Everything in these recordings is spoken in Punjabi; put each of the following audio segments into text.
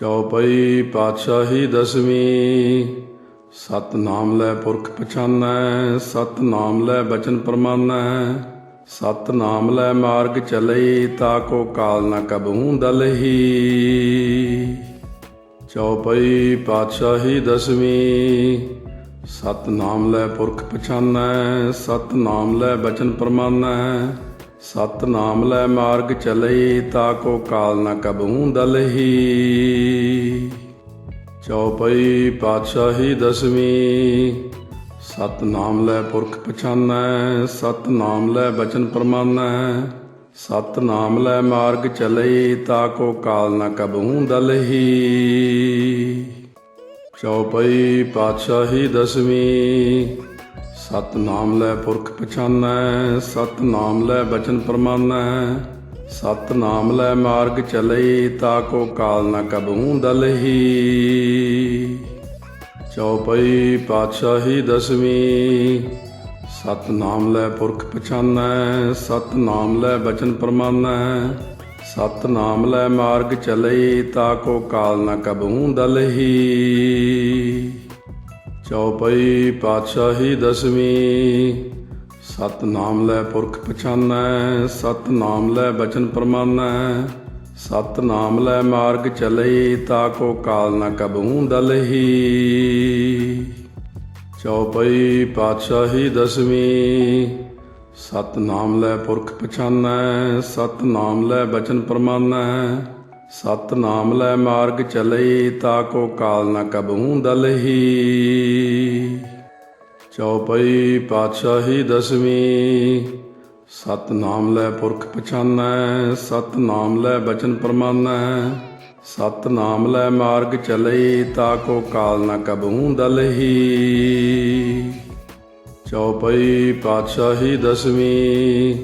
ਚੌਪਈ ਪਾਤਸ਼ਾਹੀ ਦਸਵੀਂ, ਸਤਨਾਮ ਲੈ ਪੁਰਖ ਪਛਾਨੈ, ਸਤਨਾਮ ਲੈ ਬਚਨ ਪ੍ਰਮਾਨੈ, ਸਤਨਾਮ ਲੈ ਮਾਰਗ ਚਲਈ ਤਾ ਕੋ ਕਾਲ ਨ ਕਬਹੂ ਦਲਹੀ। ਚੌਪਈ ਪਾਤਸ਼ਾਹੀ ਦਸਵੀਂ, ਸਤਨਾਮ ਲੈ ਪੁਰਖ ਪਛਾਨੈ, ਸਤਨਾਮ ਲੈ ਬਚਨ ਪ੍ਰਮਾਨੈ ਸਤਨਾਮ ਲੈ ਮਾਰਗ ਚਲਈ ਤਾ ਕੋ ਕਾਲ ਨ ਕਬਹੂ ਦਲਹੀ। ਚੌਪਈ ਪਾਤਸ਼ਾਹੀ ਦਸਵੀਂ ਸਤ ਨਾਮ ਲੈ ਪੁਰਖ ਪਛਾਨੈ, ਸਤਨਾਮ ਲੈ ਬਚਨ ਸਤ ਨਾਮ ਲੈ ਮਾਰਗ ਚਲਈ ਤਾ ਕੋ ਕਾਲ ਨ ਕਬਹੂ ਦਲਹੀ। ਚੌਪਈ ਪਾਤਸ਼ਾਹੀ ਦਸਵੀਂ ਸਤਨਾਮ ਲੈ ਪੁਰਖ ਪਛਾਨੈ, ਸਤਨਾਮ ਲੈ ਬਚਨ ਪ੍ਰਮਾਨੈ, ਸਤਨਾਮ ਲੈ ਮਾਰਗ ਚਲਈ ਤਾ ਕੋ ਕਾਲ ਨ ਕਬਹੂ ਦਲਹੀ। ਚੌਪਈ ਪਾਤਸ਼ਾਹੀ ਦਸਵੀਂ, ਸਤਨਾਮ ਲੈ ਪੁਰਖ ਪਛਾਨੈ, ਸਤਨਾਮ ਲੈ ਬਚਨ ਪ੍ਰਮਾਨੈ, ਸਤਨਾਮ ਲੈ ਮਾਰਗ ਚਲਈ ਤਾ ਕੋ ਕਾਲ ਨ ਕਬਹੂ ਦਲਹੀ। ਚੌਪਈ ਪਾਤਸ਼ਾਹੀ ਦਸਵੀਂ ਸਤ ਨਾਮ ਲੈ ਪੁਰਖ ਪਛਾਨੈ, ਸਤਨਾਮ ਲੈ ਬਚਨ ਪ੍ਰਮਾਨਾ ਸਤ ਨਾਮ ਲੈ ਮਾਰਗ ਚਲਈ, ਤਾ ਕੋ ਕਾਲ ਨ ਕਬਹੂ ਦਲਹੀ ਚੌਪਈ ਪਾਤਸ਼ਾਹੀ ਦਸਵੀਂ ਸਤ ਨਾਮ ਲੈ ਪੁਰਖ ਪਛਾਨੈ, ਸਤਨਾਮ ਲੈ ਬਚਨ ਪ੍ਰਮਾਨੈ ਸਤਨਾਮ ਲੈ ਮਾਰਗ ਚਲਈ ਤਾ ਕੋ ਕਾਲ ਨਾ ਕਬਹੂ ਦਲਹੀ। ਚੌਪਈ ਪਾਤਸ਼ਾਹੀ ਦਸਵੀਂ, ਸਤ ਨਾਮ ਲੈ ਪੁਰਖ ਪਛਾਨੈ ਸਤਨਾਮ ਲੈ ਬਚਨ ਸਤ ਨਾਮ ਲੈ ਮਾਰਗ ਚਲਈ ਤਾ ਕੋ ਕਾਲ ਨਾ ਕਬਹੂ ਦਲਹੀ। ਚੌਪਈ ਪਾਤਸ਼ਾਹੀ ਦਸਵੀਂ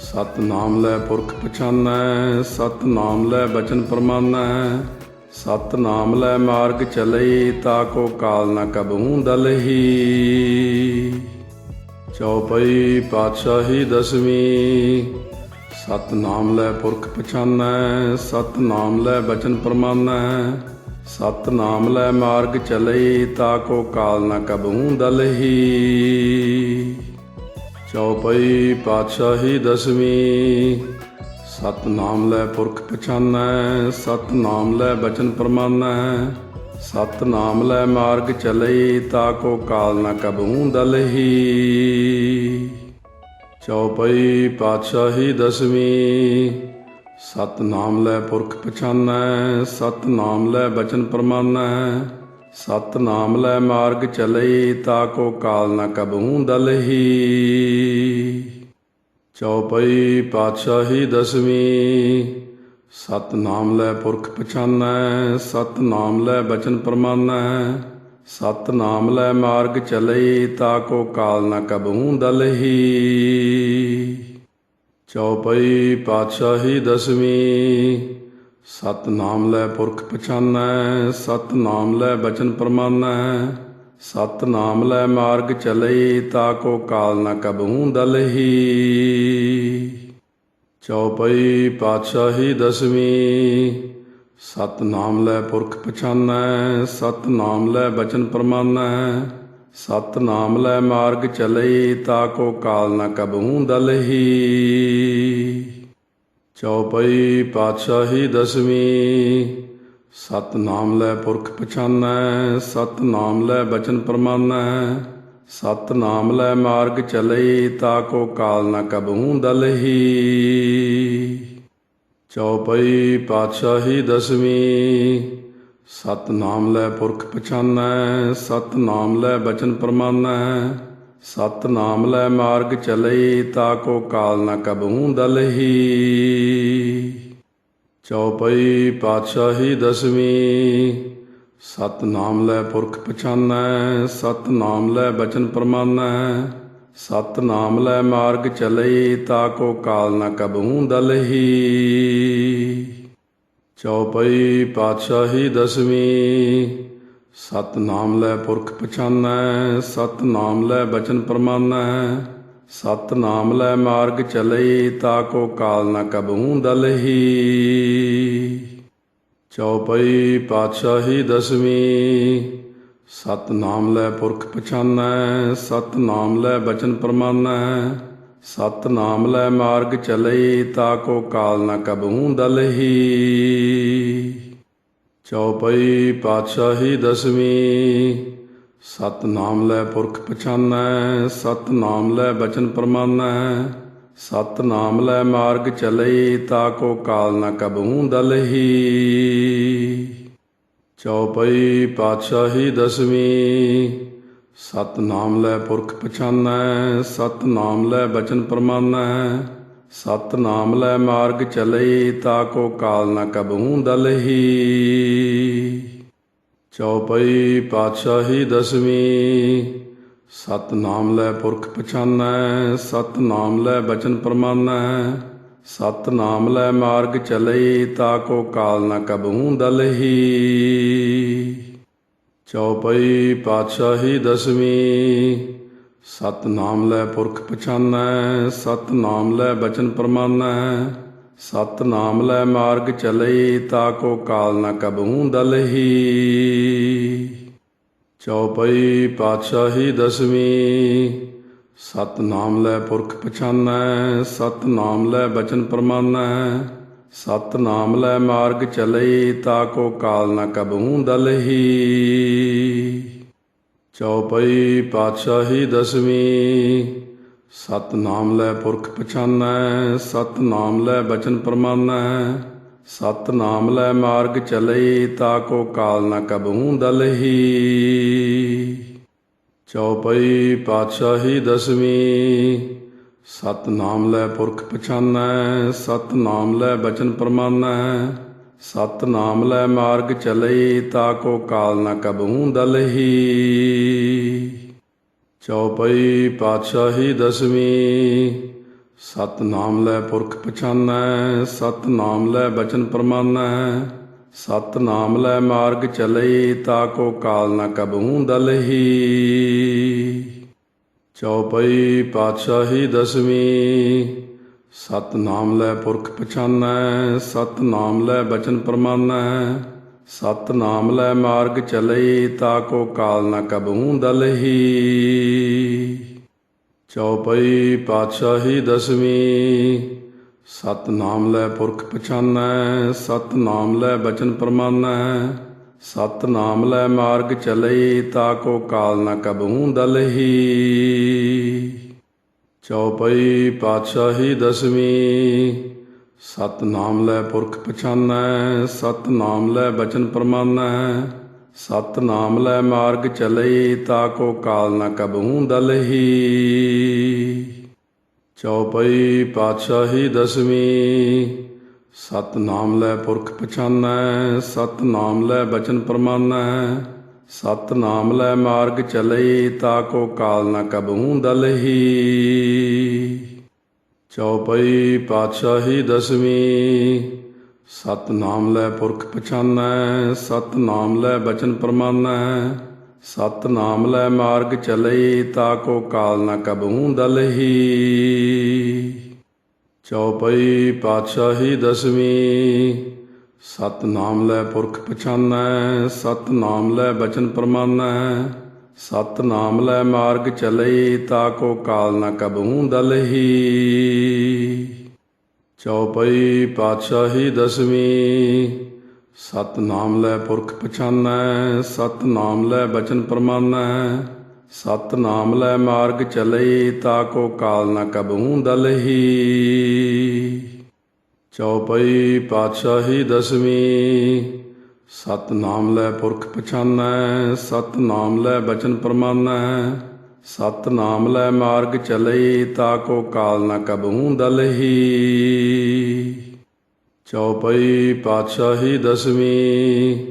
ਸਤਨਾਮ ਲੈ ਪੁਰਖ ਪਛਾਨੈ, ਸਤਨਾਮ ਲੈ ਬਚਨ ਪ੍ਰਮਾਨੈ, ਸਤਨਾਮ ਲੈ ਮਾਰਗ ਚਲਈ, ਤਾ ਕੋ ਕਾਲ ਨ ਕਬਹੂ ਦਲਹੀ। ਚੌਪਈ ਪਾਤਸ਼ਾਹੀ ਦਸਵੀਂ ਸਤ ਨਾਮ ਲੈ ਪੁਰਖ ਪਛਾਨੈ, ਸਤਨਾਮ ਲੈ ਬਚਨ ਪ੍ਰਮਾਨੈ, ਸਤਨਾਮ ਲੈ ਮਾਰਗ ਚਲਈ, ਤਾ ਕੋ ਕਾਲ ਨ ਕਬਹੂ ਦਲਹੀ। ਚੌਪਈ ਪਾਤਸ਼ਾਹੀ ਦਸਵੀਂ। ਸਤਨਾਮ ਲੈ ਪੁਰਖ ਪਛਾਨੈ, ਸਤਨਾਮ ਲੈ ਬਚਨ ਪ੍ਰਮਾਨਾ ਸਤ ਨਾਮ ਲੈ ਮਾਰਗ ਚਲਈ ਤਾ ਕੋ ਕਾਲ ਨ ਕਬਹੂ ਦਲਹੀ। ਚੌਪਈ ਪਾਤਸ਼ਾਹੀ ਦਸਵੀਂ। ਸਤਨਾਮ ਲੈ ਪੁਰਖ ਪਛਾਨੈ, ਸਤਨਾਮ ਲੈ ਬਚਨ ਪ੍ਰਮਾਨੈ ਸਤਨਾਮ ਲੈ ਮਾਰਗ ਚਲਈ ਤਾ ਕੋ ਕਾਲ ਨ ਕਬਹੂ ਦਲਹੀ। ਚੌਪਈ ਪਾਤਸ਼ਾਹੀ ਦਸਵੀਂ ਸਤ ਨਾਮ ਲੈ ਪੁਰਖ ਪਛਾਨੈ, ਸਤਨਾਮ ਲੈ ਬਚਨ ਸਤ ਨਾਮ ਲੈ ਮਾਰਗ ਚਲਈ ਤਾ ਕੋ ਕਾਲ ਨ ਕਬਹੂ ਦਲਹੀ। ਚੌਪਈ ਪਾਤਸ਼ਾਹੀ ਦਸਵੀਂ ਸਤਨਾਮ ਲੈ ਪੁਰਖ ਪਛਾਨੈ, ਸਤਨਾਮ ਲੈ ਬਚਨ ਪ੍ਰਮਾਨੈ, ਸਤਨਾਮ ਲੈ ਮਾਰਗ ਚਲਈ, ਤਾ ਕੋ ਕਾਲ ਨ ਕਬਹੂ ਦਲਹੀ ਚੌਪਈ ਪਾਤਸ਼ਾਹੀ ਦਸਵੀਂ, ਸਤਨਾਮ ਲੈ ਪੁਰਖ ਪਛਾਨੈ, ਸਤਨਾਮ ਲੈ ਬਚਨ ਪ੍ਰਮਾਨੈ, ਸਤਨਾਮ ਲੈ ਮਾਰਗ ਚਲਈ, ਤਾ ਕੋ ਕਾਲ ਨ ਕਬਹੂ ਦਲਹੀ ਚੌਪਈ ਪਾਤਸ਼ਾਹੀ ਦਸਵੀਂ ਸਤ ਨਾਮ ਲੈ ਪੁਰਖ ਪਛਾਨੈ, ਸਤਨਾਮ ਲੈ ਬਚਨ ਪ੍ਰਮਾਨਾ ਸਤ ਨਾਮ ਲੈ ਮਾਰਗ ਚਲਈ, ਤਾ ਕੋ ਕਾਲ ਨ ਕਬਹੂ ਦਲਹੀ। ਚੌਪਈ ਪਾਤਸ਼ਾਹੀ ਦਸਵੀਂ ਸਤ ਨਾਮ ਲੈ ਪੁਰਖ ਪਛਾਨੈ, ਸਤਨਾਮ ਲੈ ਬਚਨ ਪ੍ਰਮਾਨੈ ਸਤ ਨਾਮ ਲੈ ਮਾਰਗ ਚਲਈ ਤਾ ਕੋ ਕਾਲ ਨ ਕਬਹੂ ਦਲਹੀ। ਚੌਪਈ ਪਾਤਸ਼ਾਹੀ ਦਸਵੀਂ, ਸਤਨਾਮ ਲੈ ਪੁਰਖ ਪਛਾਨੈ, ਸਤਨਾਮ ਲੈ ਬਚਨ ਪ੍ਰਮਾਨ ਸਤ ਨਾਮ ਲੈ ਮਾਰਗ ਚਲਈ ਤਾ ਕੋ ਕਾਲ ਨ ਕਬਹੂ ਦਲਹੀ। ਚੌਪਈ ਪਾਤਸ਼ਾਹੀ ਦਸਵੀਂ ਸਤਨਾਮ ਲੈ ਪੁਰਖ ਪਛਾਨੈ ਸਤਨਾਮ ਲੈ ਬਚਨ ਪ੍ਰਮਾਨੈ ਸਤਨਾਮ ਲੈ ਮਾਰਗ ਚਲਈ, ਤਾ ਕੋ ਕਾਲ ਨ ਕਬਹੂ ਦਲਹੀ। ਚੌਪਈ ਪਾਤਸ਼ਾਹੀ ਦਸਵੀਂ, ਸਤ ਨਾਮ ਲੈ ਪੁਰਖ ਪਛਾਨੈ ਸਤਨਾਮ ਲੈ ਬਚਨ ਪ੍ਰਮਾਨ, ਸਤ ਨਾਮ ਲੈ ਮਾਰਗ ਚਲਈ, ਤਾ ਕੋ ਕਾਲ ਨ ਕਬਹੂ ਦਲਹੀ। ਚੌਪਈ ਪਾਤਸ਼ਾਹੀ ਦਸਵੀਂ ਸਤ ਨਾਮ ਲੈ ਪੁਰਖ ਪਛਾਨੈ, ਸਤਨਾਮ ਲੈ ਬਚਨ ਪ੍ਰਮਾਨਾ ਸਤ ਨਾਮ ਲੈ ਮਾਰਗ ਚਲਈ ਤਾ ਕੋ ਕਾਲ ਨ ਕਬਹੂ ਦਲਹੀ। ਚੌਪਈ ਪਾਤਸ਼ਾਹੀ ਦਸਵੀਂ ਸਤ ਨਾਮ ਲੈ ਪੁਰਖ ਪਛਾਨੈ, ਸਤਨਾਮ ਲੈ ਬਚਨ ਪ੍ਰਮਾਨੈ ਸਤਨਾਮ ਲੈ ਮਾਰਗ ਚਲਈ ਤਾ ਕੋ ਕਾਲ ਨ ਕਬਹੂ ਦਲਹੀ। ਚੌਪਈ ਪਾਤਸ਼ਾਹੀ ਦਸਵੀਂ ਸਤ ਨਾਮ ਲੈ ਪੁਰਖ ਪਛਾਨੈ, ਸਤਨਾਮ ਲੈ ਬਚਨ ਸਤ ਨਾਮ ਲੈ ਮਾਰਗ ਚਲਈ ਤਾ ਕੋ ਕਾਲ ਨ ਕਬਹੂ ਦਲਹੀ। ਚੌਪਈ ਪਾਤਸ਼ਾਹੀ ਦਸਵੀਂ ਸਤਨਾਮ ਲੈ ਪੁਰਖ ਪਛਾਨੈ ਸਤਨਾਮ ਲੈ ਬਚਨ ਪ੍ਰਮਾਨੈ ਸਤਨਾਮ ਲੈ ਮਾਰਗ ਚਲਈ, ਤਾ ਕੋ ਕਾਲ ਨ ਕਬਹੂ ਦਲਹੀ। ਚੌਪਈ ਪਾਤਸ਼ਾਹੀ ਦਸਵੀਂ ਸਤਨਾਮ ਲੈ ਪੁਰਖ ਪਛਾਨੈ ਸਤਨਾਮ ਲੈ ਬਚਨ ਪ੍ਰਮਾਨੈ ਸਤਨਾਮ ਲੈ ਮਾਰਗ ਚਲਈ, ਤਾ ਕੋ ਕਾਲ ਨ ਕਬਹੂ ਦਲਹੀ। ਚੌਪਈ ਪਾਤਸ਼ਾਹੀ ਦਸਵੀਂ ਸਤ ਨਾਮ ਲੈ ਪੁਰਖ ਪਛਾਨੈ, ਸਤਨਾਮ ਲੈ ਬਚਨ ਪ੍ਰਮਾਨੈ, ਸਤਨਾਮ ਲੈ ਮਾਰਗ ਚਲਈ ਤਾ ਕੋ ਕਾਲ ਨ ਕਬਹੂ ਦਲਹੀ। ਚੌਪਈ ਪਾਤਸ਼ਾਹੀ ਦਸਵੀਂ ਸਤ ਨਾਮ ਲੈ ਪੁਰਖ ਪਛਾਨੈ, ਸਤਨਾਮ ਲੈ ਬਚਨ ਪ੍ਰਮਾਨੈ ਸਤਨਾਮ ਲੈ ਮਾਰਗ ਚਲਈ, ਤਾ ਕੋ ਕਾਲ ਨ ਕਬਹੂ ਦਲਹੀ। ਚੌਪਈ ਪਾਤਸ਼ਾਹੀ ਦਸਵੀਂ ਸਤ ਨਾਮ ਲੈ ਪੁਰਖ ਪਛਾਨੈ, ਸਤਨਾਮ ਲੈ ਬਚਨ ਸਤ ਨਾਮ ਲੈ ਮਾਰਗ ਚਲਈ, ਤਾ ਕੋ ਕਾਲ ਨ ਕਬਹੂ ਦਲਹੀ। ਚੌਪਈ ਪਾਤਸ਼ਾਹੀ ਦਸਵੀਂ ਸਤਨਾਮ ਲੈ ਪੁਰਖ ਪਛਾਨੈ, ਸਤਨਾਮ ਲੈ ਬਚਨ ਪ੍ਰਮਾਨੈ, ਸਤਨਾਮ ਲੈ ਮਾਰਗ ਚਲਈ, ਤਾ ਕੋ ਕਾਲ ਨ ਕਬਹੂ ਦਲਹੀ। ਚੌਪਈ ਪਾਤਸ਼ਾਹੀ ਦਸਵੀਂ, ਸਤਨਾਮ ਲੈ ਪੁਰਖ ਪਛਾਨੈ, ਸਤਨਾਮ ਲੈ ਬਚਨ ਪ੍ਰਮਾਨਾ ਸਤ ਨਾਮ ਲੈ ਮਾਰਗ ਚਲਈ, ਤਾ ਕੋ ਕਾਲ ਨ ਕਬਹੂ ਦਲਹੀ। ਚੌਪਈ ਪਾਤਸ਼ਾਹੀ ਦਸਵੀਂ। ਸਤ ਨਾਮ ਲੈ ਪੁਰਖ ਪਛਾਨੈ, ਸਤਨਾਮ ਲੈ ਬਚਨ ਪ੍ਰਮਾਨੈ, ਸਤਨਾਮ ਲੈ ਮਾਰਗ ਚਲਈ ਤਾ ਕੋ ਕਾਲ ਨ ਕਬਹੂ ਦਲਹੀ। ਚੌਪਈ ਪਾਤਸ਼ਾਹੀ ਦਸਵੀਂ। ਸਤ ਨਾਮ ਲੈ ਪੁਰਖ ਪਛਾਨੈ, ਸਤਨਾਮ ਲੈ ਬਚਨ ਪ੍ਰਮਾਨੈ ਸਤਨਾਮ ਲੈ ਮਾਰਗ ਚਲਈ ਤਾ ਕੋ ਕਾਲ ਨ ਕਬਹੂ ਦਲਹੀ। ਚੌਪਈ ਪਾਤਸ਼ਾਹੀ ਦਸਵੀਂ ਸਤ ਨਾਮ ਲੈ ਪੁਰਖ ਪਛਾਨੈ, ਸਤਨਾਮ ਲੈ ਬਚਨ ਪ੍ਰਮਾਨੈ। ਸਤਨਾਮ ਲੈ ਮਾਰਗ ਚਲਈ ਤਾ ਕੋ ਕਾਲ ਨ ਕਬਹੂ ਦਲਹੀ। ਚੌਪਈ ਪਾਤਸ਼ਾਹੀ ਦਸਵੀਂ ਸਤਨਾਮ ਲੈ ਪੁਰਖ ਪਛਾਨੈ, ਸਤਨਾਮ ਲੈ ਬਚਨ ਪ੍ਰਮਾਨੈ, ਸਤਨਾਮ ਲੈ ਮਾਰਗ ਚਲਈ, ਤਾ ਕੋ ਕਾਲ ਨ ਕਬਹੂ ਦਲਹੀ। ਚੌਪਈ ਪਾਤਸ਼ਾਹੀ ਦਸਵੀਂ, ਸਤਨਾਮ ਲੈ ਪੁਰਖ ਪਛਾਨੈ, ਸਤਨਾਮ ਲੈ ਬਚਨ ਪ੍ਰਮਾਨਾ ਸਤ ਨਾਮ ਲੈ ਮਾਰਗ ਚਲਈ, ਤਾ ਕੋ ਕਾਲ ਨ ਕਬਹੂ ਦਲਹੀ। ਚੌਪਈ ਪਾਤਸ਼ਾਹੀ ਦਸਵੀਂ ਸਤ ਨਾਮ ਲੈ ਪੁਰਖ ਪਛਾਨੈ, ਸਤਨਾਮ ਲੈ ਬਚਨ ਪ੍ਰਮਾਨੈ, ਸਤਨਾਮ ਲੈ ਮਾਰਗ ਚਲਈ ਤਾ ਕੋ ਕਾਲ ਨ ਕਬਹੂ ਦਲਹੀ। ਚੌਪਈ ਪਾਤਸ਼ਾਹੀ ਦਸਵੀਂ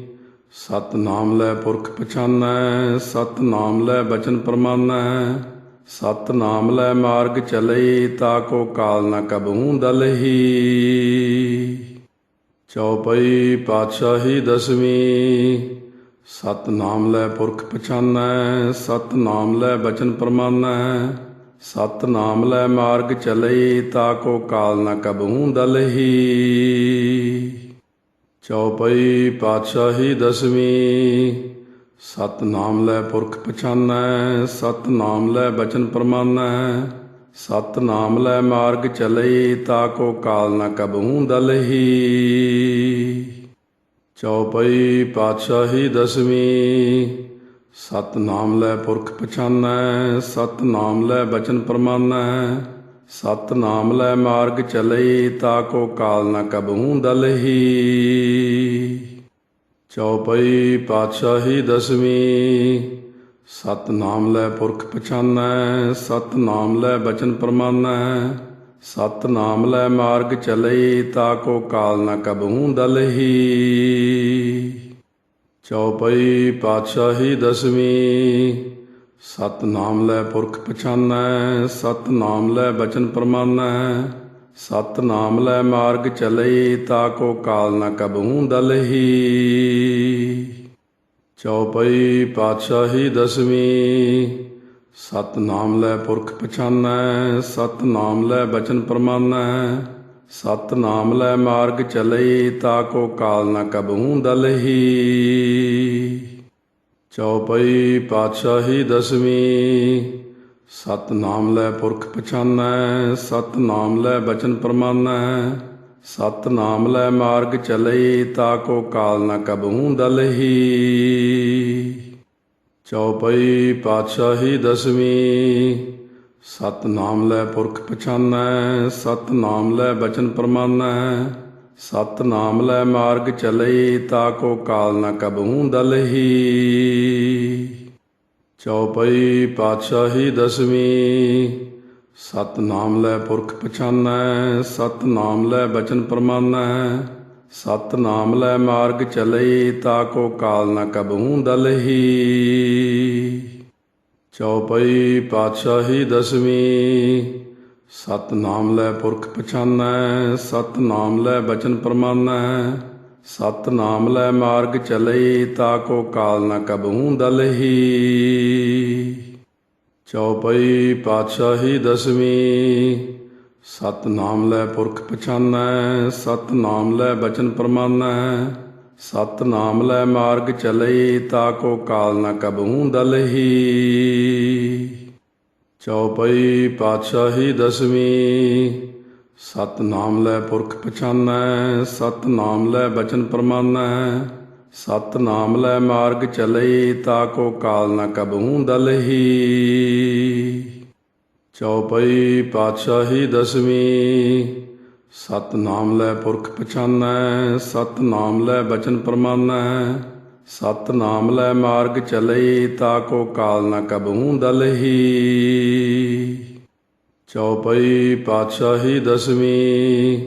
ਸਤ ਨਾਮ ਲੈ ਪੁਰਖ ਪਛਾਨੈ, ਸਤਨਾਮ ਲੈ ਬਚਨ ਪ੍ਰਮਾਨੈ ਸਤਨਾਮ ਲੈ ਮਾਰਗ ਚਲਈ ਤਾ ਕੋ ਕਾਲ ਨ ਕਬਹੂ ਦਲਹੀ। ਚੌਪਈ ਪਾਤਸ਼ਾਹੀ ਦਸਵੀਂ ਸਤ ਨਾਮ ਲੈ ਪੁਰਖ ਪਛਾਨੈ, ਸਤਨਾਮ ਲੈ ਬਚਨ ਪ੍ਰਮਾਨੈ। ਸਤਨਾਮ ਲੈ ਮਾਰਗ ਚਲਈ ਤਾ ਕੋ ਕਾਲ ਨ ਕਬਹੂ ਦਲਹੀ। ਚੌਪਈ ਪਾਤਸ਼ਾਹੀ ਦਸਵੀਂ ਸਤਨਾਮ ਲੈ ਪੁਰਖ ਪਛਾਨੈ, ਸਤਨਾਮ ਲੈ ਬਚਨ ਪ੍ਰਮਾਨੈ, ਸਤਨਾਮ ਲੈ ਮਾਰਗ ਚਲਈ, ਤਾ ਕੋ ਕਾਲ ਨ ਕਬਹੂ ਦਲਹੀ। ਚੌਪਈ ਪਾਤਸ਼ਾਹੀ ਦਸਵੀਂ, ਸਤਨਾਮ ਲੈ ਪੁਰਖ ਪਛਾਨੈ, ਸਤਨਾਮ ਲੈ ਬਚਨ ਪ੍ਰਮਾਨਾ ਸਤ ਨਾਮ ਲੈ ਮਾਰਗ ਚਲਈ, ਤਾ ਕੋ ਕਾਲ ਨ ਕਬਹੂ ਦਲਹੀ। ਚੌਪਈ ਪਾਤਸ਼ਾਹੀ ਦਸਵੀਂ ਸਤ ਨਾਮ ਲੈ ਪੁਰਖ ਪਛਾਨੈ, ਸਤਨਾਮ ਲੈ ਬਚਨ ਪ੍ਰਮਾਨੈ, ਸਤਨਾਮ ਲੈ ਮਾਰਗ ਚਲਈ ਤਾ ਕੋ ਕਾਲ ਨ ਕਬਹੂ ਦਲਹੀ ਚੌਪਈ ਪਾਤਸ਼ਾਹੀ ਦਸਵੀਂ ਸਤ ਨਾਮ ਲੈ ਪੁਰਖ ਪਛਾਨੈ, ਸਤਨਾਮ ਲੈ ਬਚਨ ਪ੍ਰਮਾਨੈ ਸਤਨਾਮ ਲੈ ਮਾਰਗ ਚਲਈ ਤਾ ਕੋ ਕਾਲ ਨ ਕਬਹੂ ਦਲਹੀ। ਚੌਪਈ ਪਾਤਸ਼ਾਹੀ ਦਸਵੀਂ ਸਤ ਨਾਮ ਲੈ ਪੁਰਖ ਪਛਾਨੈ, ਸਤਨਾਮ ਲੈ ਬਚਨ ਪ੍ਰਮਾਨੈ। ਸਤਨਾਮ ਲੈ ਮਾਰਗ ਚਲਈ ਤਾ ਕੋ ਕਾਲ ਨ ਕਬਹੂ ਦਲਹੀ। ਚੌਪਈ ਪਾਤਸ਼ਾਹੀ ਦਸਵੀਂ ਸਤਨਾਮ ਲੈ ਪੁਰਖ ਪਛਾਨੈ, ਸਤਨਾਮ ਲੈ ਬਚਨ ਪ੍ਰਮਾਨੈ, ਸਤਨਾਮ ਲੈ ਮਾਰਗ ਚਲਈ, ਤਾ ਕੋ ਕਾਲ ਨ ਕਬਹੂ ਦਲਹੀ। ਚੌਪਈ ਪਾਤਸ਼ਾਹੀ ਦਸਵੀਂ, ਸਤਨਾਮ ਲੈ ਪੁਰਖ ਪਛਾਨੈ, ਸਤਨਾਮ ਲੈ ਬਚਨ ਪ੍ਰਮਾਨ ਸਤ ਨਾਮ ਲੈ ਮਾਰਗ ਚਲਈ, ਤਾ ਕੋ ਕਾਲ ਨ ਕਬਹੂ ਦਲਹੀ। ਚੌਪਈ ਪਾਤਸ਼ਾਹੀ ਦਸਵੀਂ ਸਤ ਨਾਮ ਲੈ ਪੁਰਖ ਪਛਾਨੈ, ਸਤਨਾਮ ਲੈ ਬਚਨ ਪ੍ਰਮਾਨ ਸਤ ਨਾਮ ਲੈ ਮਾਰਗ ਚਲੇ ਤਾ ਕੋ ਕਾਲ ਨ ਕਬਹੂ ਦਲਹੀ। ਚੌਪਈ ਪਾਤਸ਼ਾਹੀ ਦਸਵੀਂ ਸਤ ਨਾਮ ਲੈ ਪੁਰਖ ਪਛਾਨੈ, ਸਤਨਾਮ ਲੈ ਬਚਨ ਪ੍ਰਮਾਨੈ ਸਤਨਾਮ ਲੈ ਮਾਰਗ ਚਲਈ ਤਾ ਕੋ ਕਾਲ ਨ ਕਬਹੂ ਦਲਹੀ। ਚੌਪਈ ਪਾਤਸ਼ਾਹੀ ਦਸਵੀਂ ਸਤ ਨਾਮ ਲੈ ਪੁਰਖ ਪਛਾਨੈ, ਸਤਨਾਮ ਲੈ ਬਚਨ ਪ੍ਰਮਾਨੈ, ਸਤਨਾਮ ਲੈ ਮਾਰਗ ਚਲਈ ਤਾ ਕੋ ਕਾਲ ਨ ਕਬਹੂ ਦਲਹੀ। ਚੌਪਈ ਪਾਤਸ਼ਾਹੀ ਦਸਵੀਂ ਸਤਨਾਮ ਲੈ ਪੁਰਖ ਪਛਾਨੈ, ਸਤਨਾਮ ਲੈ ਬਚਨ ਪ੍ਰਮਾਨੈ, ਸਤਨਾਮ ਲੈ ਮਾਰਗ ਚਲਈ, ਤਾ ਕੋ ਕਾਲ ਨ ਕਬਹੂ ਦਲਹੀ। ਚੌਪਈ ਪਾਤਸ਼ਾਹੀ ਦਸਵੀਂ ਸਤ ਨਾਮ ਲੈ ਪੁਰਖ ਪਛਾਨੈ, ਸਤਨਾਮ ਲੈ ਬਚਨ ਪ੍ਰਮਾਨ ਸਤ ਨਾਮ ਲੈ ਮਾਰਗ ਚਲਈ, ਤਾ ਕੋ ਕਾਲ ਨ ਕਬਹੂ ਦਲਹੀ। ਚੌਪਈ ਪਾਤਸ਼ਾਹੀ ਦਸਵੀਂ,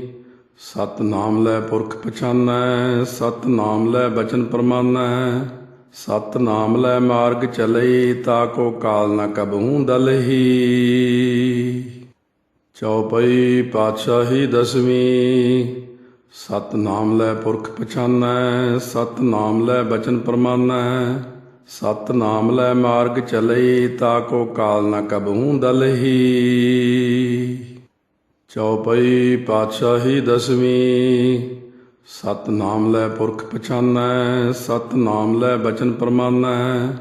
ਸਤਨਾਮ ਲੈ ਪੁਰਖ ਪਛਾਨੈ, ਸਤਨਾਮ ਲੈ ਬਚਨ ਪ੍ਰਮਾਨਾ ਸਤ ਨਾਮ ਲੈ ਮਾਰਗ ਚਲਈ ਤਾ ਕੋ ਕਾਲ ਨ ਕਬਹੂ ਦਲਹੀ। ਚੌਪਈ ਪਾਤਸ਼ਾਹੀ ਦਸਵੀਂ ਸਤ ਨਾਮ ਲੈ ਪੁਰਖ ਪਛਾਨੈ, ਸਤਨਾਮ ਲੈ ਬਚਨ ਪ੍ਰਮਾਨੈ ਸਤਨਾਮ ਲੈ ਮਾਰਗ ਚਲਈ ਤਾ ਕੋ ਕਾਲ ਨ ਕਬਹੂ ਦਲਹੀ। ਚੌਪਈ ਪਾਤਸ਼ਾਹੀ ਦਸਵੀਂ, ਸਤਨਾਮ ਲੈ ਪੁਰਖ ਪਛਾਨੈ, ਸਤਨਾਮ ਲੈ ਬਚਨ ਪ੍ਰਮਾਨੈ,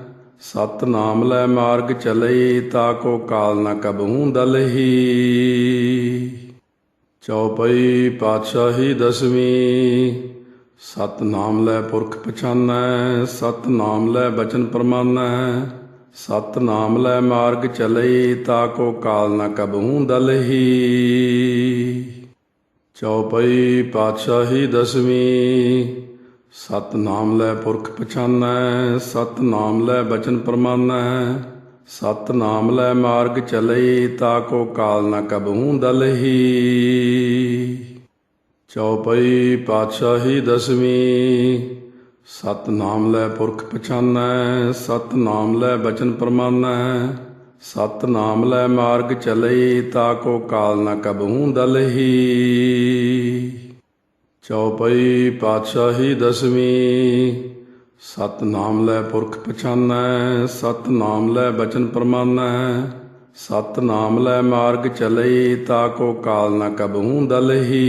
ਸਤਨਾਮ ਲੈ ਮਾਰਗ ਚਲਈ ਤਾ ਕੋ ਕਾਲ ਨ ਕਬਹੂ ਦਲਹੀ। ਚੌਪਈ ਪਾਤਸ਼ਾਹੀ ਦਸਵੀਂ ਸਤਨਾਮ ਲੈ ਪੁਰਖ ਪਛਾਨੈ, ਸਤਨਾਮ ਲੈ ਬਚਨ ਪ੍ਰਮਾਨੈ, ਸਤਨਾਮ ਲੈ ਮਾਰਗ ਚਲਈ, ਤਾ ਕੋ ਕਾਲ ਨ ਕਬਹੂ ਦਲਹੀ। ਚੌਪਈ ਪਾਤਸ਼ਾਹੀ ਦਸਵੀਂ ਸਤ ਨਾਮ ਲੈ ਪੁਰਖ ਪਛਾਨੈ, ਸਤਨਾਮ ਲੈ ਬਚਨ ਪ੍ਰਮਾਨਾ ਸਤ ਨਾਮ ਲੈ ਮਾਰਗ ਚਲਈ, ਤਾ ਕੋ ਕਾਲ ਨ ਕਬਹੂ ਦਲਹੀ। ਚੌਪਈ ਪਾਤਸ਼ਾਹੀ ਦਸਵੀਂ ਸਤ ਨਾਮ ਲੈ ਪੁਰਖ ਪਛਾਨੈ, ਸਤਨਾਮ ਲੈ ਬਚਨ ਪ੍ਰਮਾਨਾ ਸਤ ਨਾਮ ਲੈ ਮਾਰਗ ਚਲਈ ਤਾ ਕੋ ਕਾਲ ਨ ਕਬਹੂ ਦਲਹੀ। ਚੌਪਈ ਪਾਤਸ਼ਾਹੀ ਦਸਵੀਂ ਸਤ ਨਾਮ ਲੈ ਪੁਰਖ ਪਛਾਨੈ, ਸਤਨਾਮ ਲੈ ਬਚਨ ਪ੍ਰਮਾਨੈ ਸਤਨਾਮ ਲੈ ਮਾਰਗ ਚਲੇ ਤਾ ਕੋ ਕਾਲ ਨ ਕਬਹੂ ਦਲਹੀ।